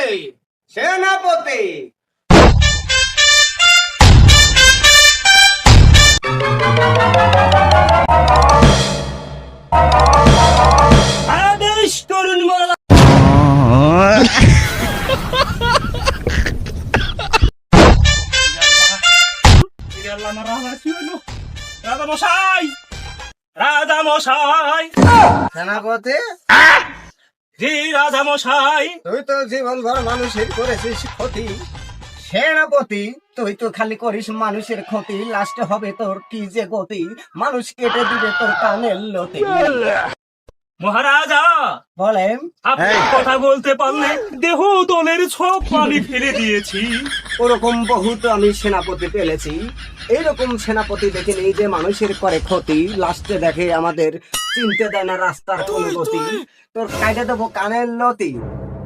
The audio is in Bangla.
সেনাপতি। সেনাপতি আদেশ করুন রাজা মশাই। রাজা মশাই। সেনাপতি জি মশাই। তুই তো মানুষের করেছিস ক্ষতি। তুই তো খালি করিস মানুষের ক্ষতি। লাস্টে হবে তোর কি যে গতি? মানুষ কেটে দিবে তোর কানের লতি। মহারাজা! বলেন। আপনি কথা বলতে পারলে দেহ দলের সব পানি ফেলে দিয়েছি। ওরকম বহুত আমি সেনাপতি পেলেছি। এইরকম সেনাপতি দেখিনি যে মানুষের করে ক্ষতি। লাস্টে দেখে আমাদের চিনতে দেয় না রাস্তার অনুগতি তোর কাইটে দেবো কানের লতি।